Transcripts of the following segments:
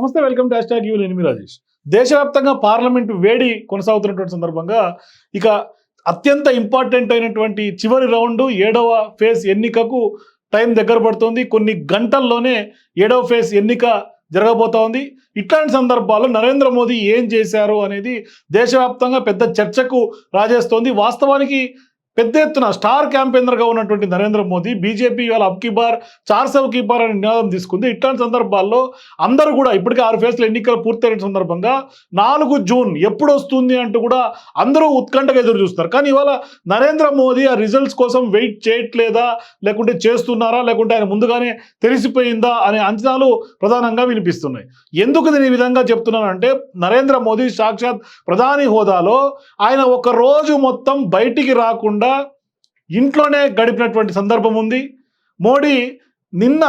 నమస్తే welcome to hash tag you నేను రాజేష్. దేశవ్యాప్తంగా పార్లమెంటు వేడి కొనసాగుతున్నటువంటి సందర్భంగా ఇక అత్యంత ఇంపార్టెంట్ అయినటువంటి చివరి రౌండ్ ఏడవ ఫేజ్ ఎన్నికకు టైం దగ్గర పడుతోంది. కొన్ని గంటల్లోనే ఏడవ ఫేజ్ ఎన్నిక జరగబోతా ఉంది ఇట్లాంటి సందర్భాల్లో నరేంద్ర మోదీ ఏం చేశారు అనేది దేశవ్యాప్తంగా పెద్ద చర్చకు రాజేస్తోంది. వాస్తవానికి పెద్ద ఎత్తున స్టార్ క్యాంపెయినర్గా ఉన్నటువంటి నరేంద్ర మోదీ బీజేపీ ఇవాళ అబ్ కీ బార్ చార్ కీ బార్ అనే నినాదం తీసుకుంది. ఇట్లాంటి సందర్భాల్లో అందరూ కూడా ఇప్పటికే ఆరు ఫేజ్ల ఎన్నికలు పూర్తయిన సందర్భంగా నాలుగు జూన్ ఎప్పుడు వస్తుంది అంటూ కూడా అందరూ ఉత్కంఠగా ఎదురు చూస్తారు కానీ ఇవాళ నరేంద్ర మోదీ ఆ రిజల్ట్స్ కోసం వెయిట్ చేయట్లేదా? లేకుంటే చేస్తున్నారా? లేకుంటే ఆయన ముందుగానే తెలిసిపోయిందా? అనే అంచనాలు ప్రధానంగా వినిపిస్తున్నాయి. ఎందుకు నేను ఈ విధంగా చెప్తున్నానంటే నరేంద్ర మోదీ సాక్షాత్ ప్రధాని హోదాలో ఆయన ఒక రోజు మొత్తం బయటికి రాకుండా ఇంట్లోనే గడిపినటువంటి సందర్భం ఉంది. మోడీ నిన్న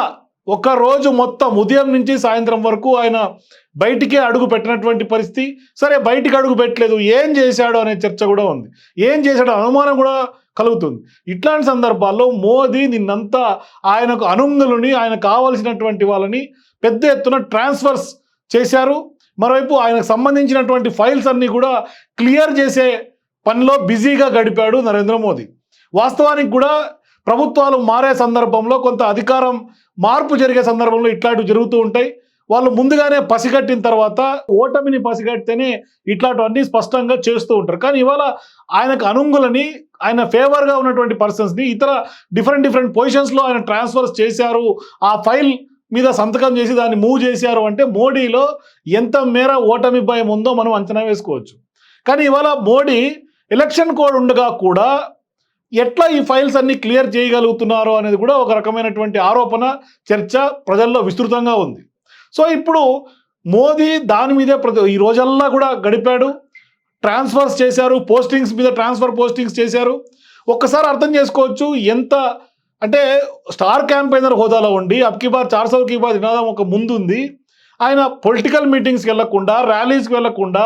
ఒక రోజు మొత్తం ఉదయం నుంచి సాయంత్రం వరకు ఆయన బయటికే అడుగు పెట్టినటువంటి పరిస్థితి. సరే బయటికి అడుగు పెట్టలేదు. ఏం చేశాడు అనే చర్చ కూడా ఉంది. ఏం చేశాడో అనుమానం కూడా కలుగుతుంది. ఇట్లాంటి సందర్భాల్లో మోదీ నిన్నంతా ఆయనకు అనుంగులని ఆయన కావలసినటువంటి వాళ్ళని పెద్ద ఎత్తున ట్రాన్స్ఫర్స్ చేశారు. మరోవైపు ఆయనకు సంబంధించినటువంటి ఫైల్స్ అన్నీ కూడా క్లియర్ చేసే పనిలో బిజీగా గడిపాడు నరేంద్ర మోదీ. వాస్తవానికి కూడా ప్రభుత్వాలు మారే సందర్భంలో కొంత అధికారం మార్పు జరిగే సందర్భంలో ఇట్లాంటివి జరుగుతూ ఉంటాయి. వాళ్ళు ముందుగానే పసిగట్టిన తర్వాత ఓటమిని పసిగట్టితేనే ఇట్లాంటివన్నీ స్పష్టంగా చేస్తూ ఉంటారు. కానీ ఇవాళ ఆయనకు అనుంగులని ఆయన ఫేవర్గా ఉన్నటువంటి పర్సన్స్ని ఇతర డిఫరెంట్ డిఫరెంట్ పొజిషన్స్లో ఆయన ట్రాన్స్ఫర్స్ చేశారు. ఆ ఫైల్ మీద సంతకం చేసి దాన్ని మూవ్ చేశారు అంటే మోడీలో ఎంత మేర ఓటమి భయం ఉందో మనం అంచనా వేసుకోవచ్చు. కానీ ఇవాళ మోడీ ఎలక్షన్ కోడ్ ఉండగా కూడా ఎట్లా ఈ ఫైల్స్ అన్ని క్లియర్ చేయగలుగుతున్నారో అనేది కూడా ఒక రకమైనటువంటి ఆరోపణ చర్చ ప్రజల్లో విస్తృతంగా ఉంది. సో ఇప్పుడు మోదీ దాని మీదే ప్రతి ఈ రోజల్లా కూడా గడిపాడు. ట్రాన్స్ఫర్స్ చేశారు పోస్టింగ్స్ మీద ట్రాన్స్ఫర్ పోస్టింగ్స్ చేశారు. ఒక్కసారి అర్థం చేసుకోవచ్చు ఎంత అంటే స్టార్ క్యాంపెయినర్ హోదాలో ఉండి అబ్కి బార్ చార్ సౌ బార్ నినాదం ఒక ముందు ఉంది ఆయన పొలిటికల్ మీటింగ్స్కి వెళ్ళకుండా ర్యాలీస్కి వెళ్ళకుండా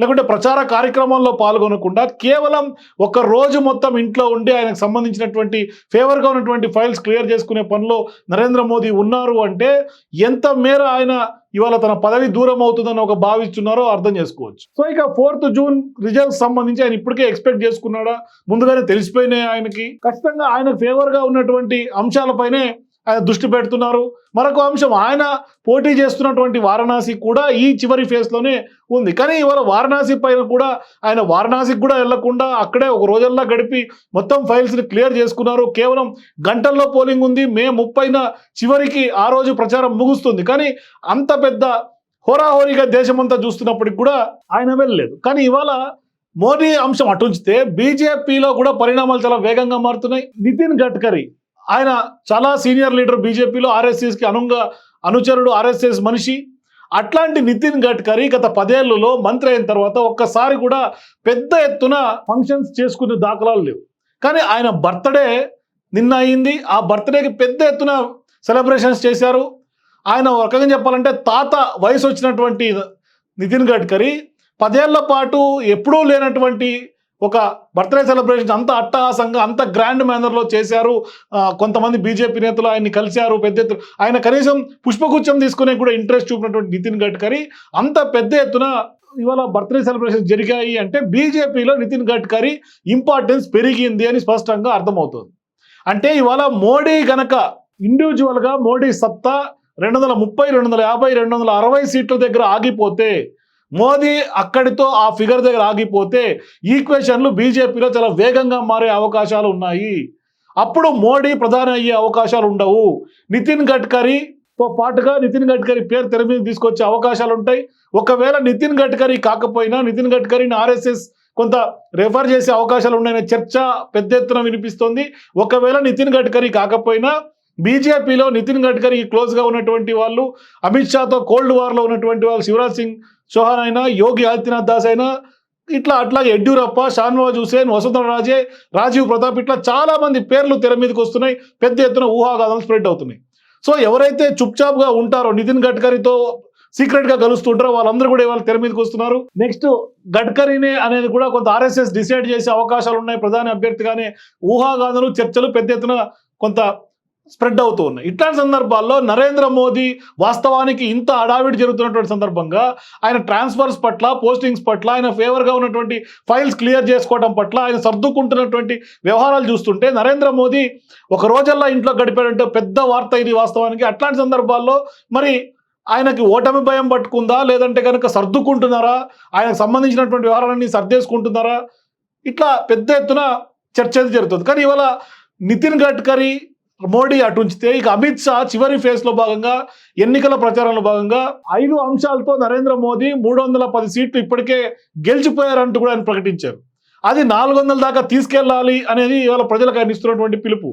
లేకుంటే ప్రచార కార్యక్రమంలో పాల్గొనకుండా కేవలం ఒక రోజు మొత్తం ఇంట్లో ఉండి ఆయనకు సంబంధించినటువంటి ఫేవర్గా ఉన్నటువంటి ఫైల్స్ క్లియర్ చేసుకునే పనిలో నరేంద్ర మోదీ ఉన్నారు అంటే ఎంత మేర ఆయన ఇవాళ తన పదవి దూరం అవుతుందని ఒక భావిస్తున్నారో అర్థం చేసుకోవచ్చు. సో ఇక ఫోర్త్ జూన్ రిజల్ట్స్ సంబంధించి ఆయన ఇప్పటికే ఎక్స్పెక్ట్ చేసుకున్నాడా? ముందుగానే తెలిసిపోయినాయి ఆయనకి. ఖచ్చితంగా ఆయన ఫేవర్గా ఉన్నటువంటి అంశాలపైనే దృష్టి పెడుతున్నారు. మరొక అంశం ఆయన పోటీ చేస్తున్నటువంటి వారణాసి కూడా ఈ చివరి ఫేజ్లోనే ఉంది. కానీ ఇవాళ వారణాసి పైన కూడా ఆయన వారణాసికి కూడా వెళ్ళకుండా అక్కడే ఒక రోజల్లా గడిపి మొత్తం ఫైల్స్ని క్లియర్ చేసుకున్నారు. కేవలం గంటల్లో పోలింగ్ ఉంది. మే ముప్పైన చివరికి ఆ రోజు ప్రచారం ముగుస్తుంది. కానీ అంత పెద్ద హోరాహోరీగా దేశమంతా చూస్తున్నప్పటికి కూడా ఆయన వెళ్ళలేదు. కానీ ఇవాళ మోదీ అంశం అటుంచితే బీజేపీలో కూడా పరిణామాలు చాలా వేగంగా మారుతున్నాయి. నితిన్ గడ్కరీ ఆయన చాలా సీనియర్ లీడర్ బీజేపీలో ఆర్ఎస్ఎస్కి అనుగా అనుచరుడు ఆర్ఎస్ఎస్ మనిషి. అట్లాంటి నితిన్ గడ్కరీ గత పదేళ్ళలో మంత్రి అయిన తర్వాత ఒక్కసారి కూడా పెద్ద ఎత్తున ఫంక్షన్స్ చేసుకునే దాఖలాలు లేవు. కానీ ఆయన బర్త్డే నిన్న అయింది. ఆ బర్త్డేకి పెద్ద ఎత్తున సెలబ్రేషన్స్ చేశారు. ఆయన ఒక రకంగా చెప్పాలంటే తాత వయసు వచ్చినటువంటి నితిన్ గడ్కరీ పదేళ్ళ పాటు ఎప్పుడూ లేనటువంటి ఒక బర్త్డే సెలబ్రేషన్ అంత అట్టహాసంగా అంత గ్రాండ్ మేనర్లో చేశారు. కొంతమంది బీజేపీ నేతలు ఆయన్ని కలిశారు పెద్ద ఎత్తున ఆయన కనీసం పుష్పగుచ్చం తీసుకునే కూడా ఇంట్రెస్ట్ చూపినటువంటి నితిన్ గడ్కరీ. అంత పెద్ద ఎత్తున ఇవాళ బర్త్డే సెలబ్రేషన్ జరిగాయి అంటే బీజేపీలో నితిన్ గడ్కరీ ఇంపార్టెన్స్ పెరిగింది అని స్పష్టంగా అర్థమవుతుంది. అంటే ఇవాళ మోడీ గనక ఇండివిజువల్గా మోడీ సత్తా రెండు వందల ముప్పై రెండు వందల యాభై రెండు వందల అరవై సీట్ల దగ్గర ఆగిపోతే మోదీ అక్కడితో ఆ ఫిగర్ దగ్గర ఆగిపోతే ఈక్వేషన్లు బీజేపీలో చాలా వేగంగా మారే అవకాశాలు ఉన్నాయి. అప్పుడు మోడీ ప్రధాని అయ్యే అవకాశాలు ఉండవు. నితిన్ గడ్కరీతో పాటుగా నితిన్ గడ్కరీ పేరు తెర మీద తీసుకొచ్చే అవకాశాలు ఉంటాయి. ఒకవేళ నితిన్ గడ్కరీ కాకపోయినా నితిన్ గడ్కరీని ఆర్ఎస్ఎస్ కొంత రెఫర్ చేసే అవకాశాలు ఉన్నాయనే చర్చ పెద్ద ఎత్తున వినిపిస్తోంది. ఒకవేళ నితిన్ గడ్కరీ కాకపోయినా బీజేపీలో నితిన్ గడ్కరీ క్లోజ్గా ఉన్నటువంటి వాళ్ళు అమిత్ షాతో కోల్డ్ వార్లో ఉన్నటువంటి వాళ్ళు శివరాజ్ సింగ్ చౌహాన్ అయినా యోగి ఆదిత్యనాథ్ దాస్ అయినా ఇట్లా అట్లా యడ్యూరప్ప షాన్వాజ్ హుసేన్ వసుంధర రాజే రాజీవ్ ప్రతాప్ ఇట్లా చాలా మంది పేర్లు తెర మీదకి వస్తున్నాయి. పెద్ద ఎత్తున ఊహాగానాలు స్ప్రెడ్ అవుతున్నాయి. సో ఎవరైతే చుప్చాప్గా ఉంటారో నితిన్ గడ్కరీతో సీక్రెట్గా కలుస్తుంటారో వాళ్ళందరూ కూడా ఇవాళ తెర మీదకి వస్తున్నారు. నెక్స్ట్ గడ్కరీనే అనేది కూడా కొంత ఆర్ఎస్ఎస్ డిసైడ్ చేసే అవకాశాలు ఉన్నాయి. ప్రధాని అభ్యర్థిగానే ఊహాగానాలు చర్చలు పెద్ద ఎత్తున కొంత స్ప్రెడ్ అవుతూ ఉన్నాయి. ఇట్లాంటి సందర్భాల్లో నరేంద్ర మోదీ వాస్తవానికి ఇంత అడావిడి జరుగుతున్నటువంటి సందర్భంగా ఆయన ట్రాన్స్ఫర్స్ పట్ల పోస్టింగ్స్ పట్ల ఆయన ఫేవర్గా ఉన్నటువంటి ఫైల్స్ క్లియర్ చేసుకోవడం పట్ల ఆయన సర్దుకుంటున్నటువంటి వ్యవహారాలు చూస్తుంటే నరేంద్ర మోదీ ఒక రోజల్లా ఇంట్లో గడిపాడంటే పెద్ద వార్త ఇది వాస్తవానికి. అట్లాంటి సందర్భాల్లో మరి ఆయనకి ఓటమి భయం పట్టుకుందా? లేదంటే కనుక సర్దుకుంటున్నారా? ఆయనకు సంబంధించినటువంటి వ్యవహారాలన్నీ సర్దేసుకుంటున్నారా? ఇట్లా పెద్ద ఎత్తున చర్చ జరుగుతుంది. కానీ ఇవాళ నితిన్ గడ్కరీ మోడీ అటు ఉంచితే ఇక అమిత్ షా చివరి ఫేజ్లో భాగంగా ఎన్నికల ప్రచారంలో భాగంగా ఐదు అంశాలతో నరేంద్ర మోదీ మూడు వందల పది సీట్లు ఇప్పటికే గెలిచిపోయారంటూ కూడా ఆయన ప్రకటించారు. అది నాలుగు వందల దాకా తీసుకెళ్ళాలి అనేది ఇవాళ ప్రజలకు ఆయన ఇస్తున్నటువంటి పిలుపు.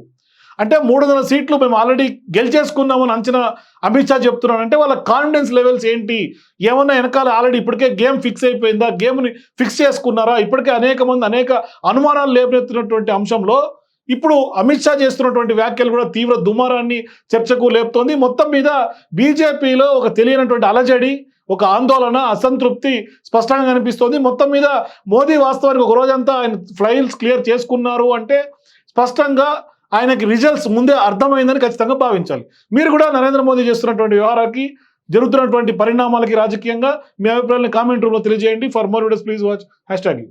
అంటే మూడు వందల సీట్లు మేము ఆల్రెడీ గెలిచేసుకున్నామని అంచనా అమిత్ షా చెప్తున్నానంటే వాళ్ళ కాన్ఫిడెన్స్ లెవెల్స్ ఏంటి? ఏమన్నా వెనకాల ఆల్రెడీ ఇప్పటికే గేమ్ ఫిక్స్ అయిపోయిందా? గేమ్ని ఫిక్స్ చేసుకున్నారా? ఇప్పటికే అనేక మంది అనేక అనుమానాలు లేపనెత్తినటువంటి అంశంలో ఇప్పుడు అమిత్ షా చేస్తున్నటువంటి వ్యాఖ్యలు కూడా తీవ్ర దుమారాన్ని చర్చకు లేపుతోంది. మొత్తం మీద బీజేపీలో ఒక తెలియనటువంటి అలజడి ఒక ఆందోళన అసంతృప్తి స్పష్టంగా కనిపిస్తోంది. మొత్తం మీద మోదీ వాస్తవానికి ఒక రోజంతా ఆయన ఫ్లైల్స్ క్లియర్ చేసుకున్నారు అంటే స్పష్టంగా ఆయనకి రిజల్ట్స్ ముందే అర్థమైందని ఖచ్చితంగా భావించాలి. మీరు కూడా నరేంద్ర మోదీ చేస్తున్నటువంటి వ్యవహారానికి జరుగుతున్నటువంటి పరిణామాలకి రాజకీయంగా మీ అభిప్రాయాన్ని కామెంట్ రూమ్లో తెలియజేయండి. For more videos please watch hash tag